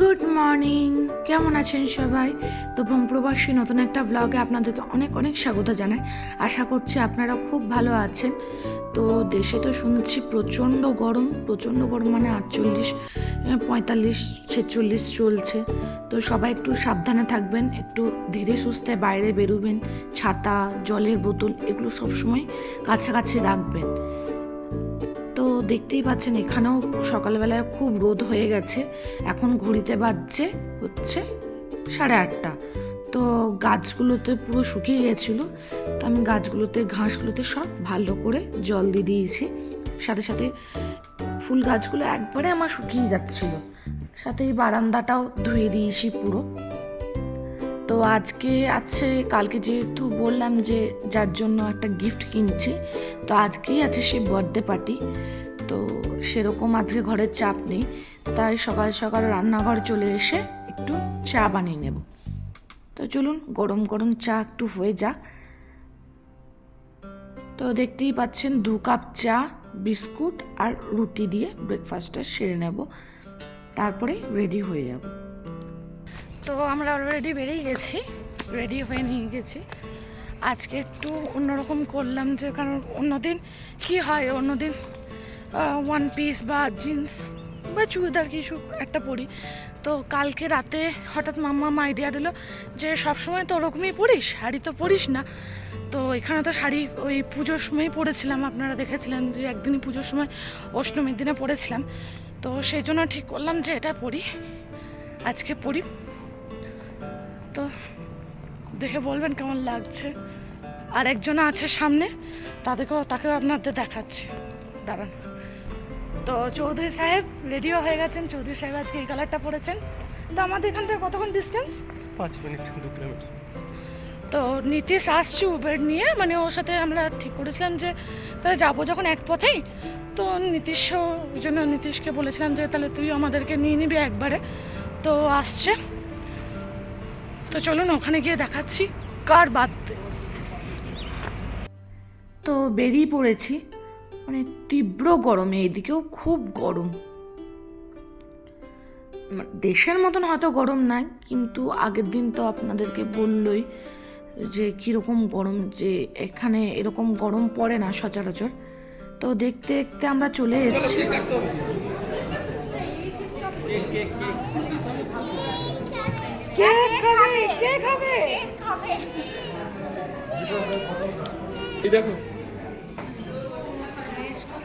Good morning কেমন আছেন সবাই? তো প্রবাসী নতুন একটা ব্লগে আপনাদেরকে অনেক অনেক স্বাগত জানাই। আশা করছি আপনারা খুব ভালো আছেন। তো দেশে তো শুনছি প্রচণ্ড গরম প্রচণ্ড গরম মানে আটচল্লিশ পঁয়তাল্লিশ, ছেচল্লিশ চলছে। তো সবাই একটু সাবধানে থাকবেন, একটু ধীরে সুস্থে বাইরে বেরোবেন, ছাতা, জলের বোতল এগুলো সবসময় কাছাকাছি রাখবেন। দেখতেই পাচ্ছেন, এখানেও সকালবেলায় খুব রোদ হয়ে গেছে। এখন ঘড়িতে বাজছে, হচ্ছে সাড়ে আটটা। তো গাছগুলোতে পুরো শুকিয়ে গেছিল। তো আমি গাছগুলোতে, ঘাসগুলোতে সব ভালো করে জল দিয়ে দিয়েছি। সাথে সাথে ফুল গাছগুলো একবারে আমার শুকিয়ে যাচ্ছিল। সাথে এই বারান্দাটাও ধুয়ে দিয়েছি পুরো। তো আজকে আছে কালকে যেহেতু বললাম যে যার জন্য একটা গিফট কিনছি, তো আজকেই আছে সে বার্থডে পার্টি তো সেরকম আজকে ঘরের চাপ নেই। তাই সকাল সকাল রান্নাঘর চলে এসে একটু চা বানিয়ে নেব। তো চলুন, গরম গরম চা একটু হয়ে যাক। তো দেখতেই পাচ্ছেন, দু কাপ চা, বিস্কুট আর রুটি দিয়ে ব্রেকফাস্টটা সেরে নেব। তারপরে রেডি হয়ে যাব। তো আমরা অলরেডি বেরিয়ে গেছি রেডি হয়ে নিয়ে গেছি। আজকে একটু অন্যরকম করলাম যে, কারণ অন্যদিন কি হয়? অন্যদিন ওয়ান পিস বা জিন্স বা চুড়িদার কিছু একটা পরি। তো কালকে রাতে হঠাৎ মাম্মা মা আইডিয়া দিল যে সবসময় তো ওরকমই পরিস, শাড়ি তো পরিস না। তো এখানে তো শাড়ি ওই পুজোর সময়ই পরেছিলাম, আপনারা দেখেছিলেন যে একদিনই পুজোর সময় অষ্টমীর দিনে পরেছিলাম। তো সেই জন্য ঠিক করলাম যে এটা পরি, আজকে পরি। তো দেখে বলবেন কেমন লাগছে। আর একজন আছে সামনে, তাদেরকেও তাকেও আপনাদের দেখাচ্ছি। দাঁড়ান। তো চৌধুরী সাহেব রেডিও হয়ে গেছেন। চৌধুরী সাহেব আজকে এই কালারটা পরেছেন। তো আমাদের এখান থেকে কতক্ষণ ডিস্টেন্স পাঁচ মিনিট দু কিলোমিটার। তো নীতিশ আসছে উবের নিয়ে মানে ওর সাথে আমরা ঠিক করেছিলাম যে তাহলে যাব যখন এক পথেই। তো নীতিশও ওই জন্য নীতিশকে বলেছিলাম যে তাহলে তুই আমাদেরকে নিয়ে নিবি একবারে। তো আসছে। তো চলুন ওখানে গিয়ে দেখাচ্ছি কার বাদ তো বেরিয়ে পড়েছি। মানে তীব্র গরমে এদিকেও খুব গরম। মানে দেশের মতন হয়তো গরম নাই কিন্তু আগের দিন তো আপনাদেরকে বললই যে কীরকম গরম যে এখানে এরকম গরম পড়ে না সচরাচর। তো দেখতে দেখতে আমরা চলে এসেছি। কে খাবে? কে খাবে? এই দেখো।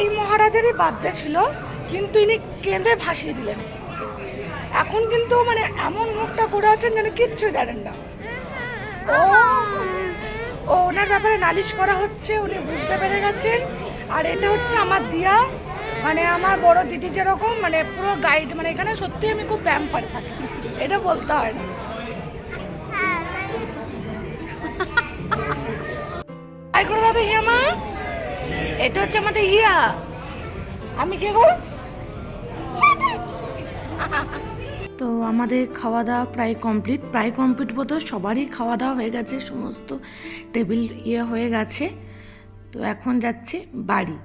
এই মহারাজারই বার্থডে ছিল কিন্তু ইনি কেঁদে ভাসিয়ে দিলেন। এখন কিন্তু মানে এমন মুখটা করে আছেন যেন কিচ্ছু জানেন না। ও ও ওনার ব্যাপারে নালিশ করা হচ্ছে উনি বুঝতে পেরে গেছেন। আর এটা হচ্ছে আমার দিয়া মানে আমার বড় দিদি যেরকম মানে পুরো গাইড মানে এখানে সত্যি আমি খুব প্যাম্পার থাকি। এটা বলতে হয় না। হাই করে দাদা হিয়া মা এটা হচ্ছে আমাদের হিয়া আমি কে গো? তো আমাদের খাওয়া দাওয়া প্রায় কমপ্লিট। প্রায় কমপ্লিট বলতে সবারই খাওয়া দাওয়া হয়ে গেছে, সমস্ত টেবিল ইয়ে হয়ে গেছে। তো এখন যাচ্ছে বাড়ি।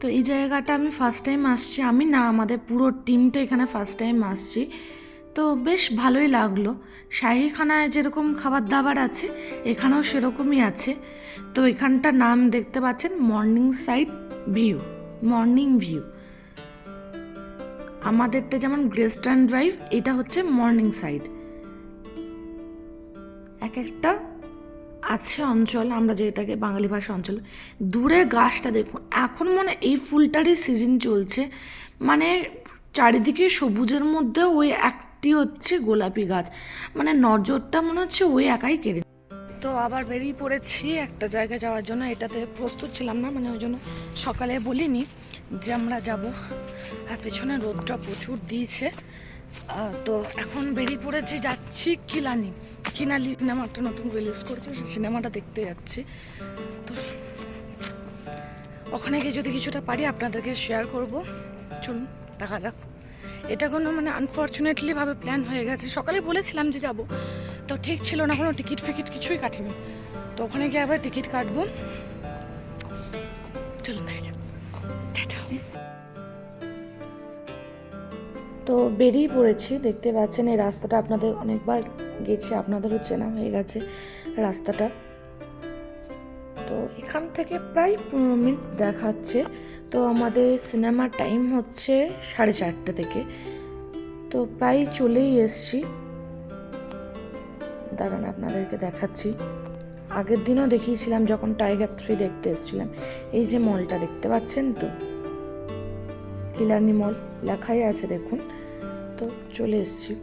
তো এই জায়গাটা আমি ফার্স্ট টাইম আসছি। আমি না, আমাদের পুরো টিমটা এখানে ফার্স্ট টাইম আসছি। তো বেশ ভালোই লাগল। শাহিখানায় যেরকম খাবার দাবার আছে, এখানেও সেরকমই আছে। তো এখানটার নাম দেখতে পাচ্ছেন, morning side view, morning view. আমাদেরটা যেমন গ্রেস্টার্ন ড্রাইভ, এটা হচ্ছে মর্নিং সাইড এক একটা আছে অঞ্চল, আমরা যেটাকে বাঙালি ভাষা অঞ্চল। দূরে গাছটা দেখুন, এখন মনে এই ফুলটারই সিজন চলছে। মানে চারিদিকে সবুজের মধ্যে ওই একটি হচ্ছে গোলাপি গাছ। মানে নজরটা মনে হচ্ছে ওই একাই কেড়ে তো আবার বেরিয়ে পড়েছি একটা জায়গায় যাওয়ার জন্য। এটাতে প্রস্তুত ছিলাম না মানে ওই জন্য সকালে বলিনি যে আমরা যাব। আর পেছনে রোদটা প্রচুর দিয়েছে। তো এখন বেরিয়ে পড়েছি, যাচ্ছি কিলানি। কিনালি সিনেমাটা নতুন রিলিজ করেছে, সেই সিনেমাটা দেখতে যাচ্ছি। তো ওখানে গিয়ে যদি কিছুটা পারি, আপনাদেরকে শেয়ার করব। চলুন। দেখা যাক এটা কোনো মানে আনফর্চুনেটলি ভাবে প্ল্যান হয়ে গেছে। সকালে বলেছিলাম যে যাব। তো ঠিক ছিল না কোনো টিকিট ফিকিট কিছুই কাটিনি। তো ওখানে গিয়ে আবার টিকিট কাটবো। চলুন দেখা তো বেরিয়ে পড়েছি, দেখতে পাচ্ছেন এই রাস্তাটা আপনাদের অনেকবার গেছে, আপনাদেরও চেনা হয়ে গেছে রাস্তাটা। এখান থেকে প্রায় পনেরো মিনিট দেখাচ্ছে। তো আমাদের সিনেমার টাইম হচ্ছে সাড়ে চারটে থেকে। তো প্রায় চলেই এসছি। দাঁড়ান, আপনাদেরকে দেখাচ্ছি। আগের দিনও দেখিয়েছিলাম, যখন টাইগার থ্রি দেখতে এসেছিলাম। এই যে মলটা দেখতে পাচ্ছেন তো? কিলানি মল লেখাই আছে, দেখুন। তো চলে এসছি।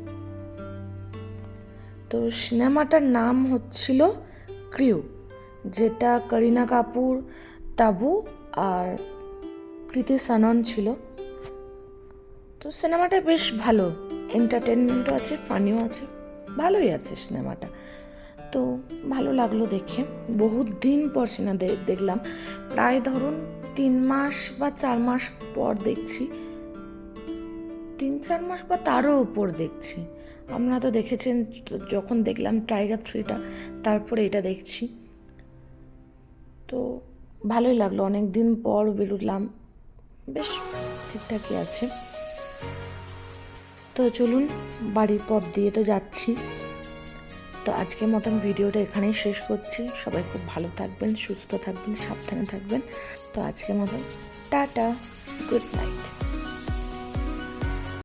তো সিনেমাটার নাম হচ্ছিল ক্রিউ। যেটা করিনা কাপুর, তাবু আর কৃতি সানন ছিল। তো সিনেমাটা বেশ ভালো। এন্টারটেনমেন্টও আছে ফানিও আছে, ভালোই আছে সিনেমাটা। তো ভালো লাগল দেখে। বহুত দিন পর সিনেমা দেখলাম। প্রায় ধরুন তিন মাস বা চার মাস পর দেখছি। তিন চার মাস বা তারও উপর দেখছি। আপনারা তো দেখেছেন, যখন দেখলাম টাইগার থ্রিটা তারপরে এটা দেখছি। তো ভালোই লাগল। অনেক দিন পর বেরোলাম। বেশ ঠিকঠাকই আছে। তো চলুন, বাড়ির পথ দিয়ে তো যাচ্ছি। তো আজকের মতন ভিডিওটা এখানেই শেষ করছি। সবাই খুব ভালো থাকবেন, সুস্থ থাকবেন, সাবধানে থাকবেন। তো আজকের মতন টাটা, গুড নাইট।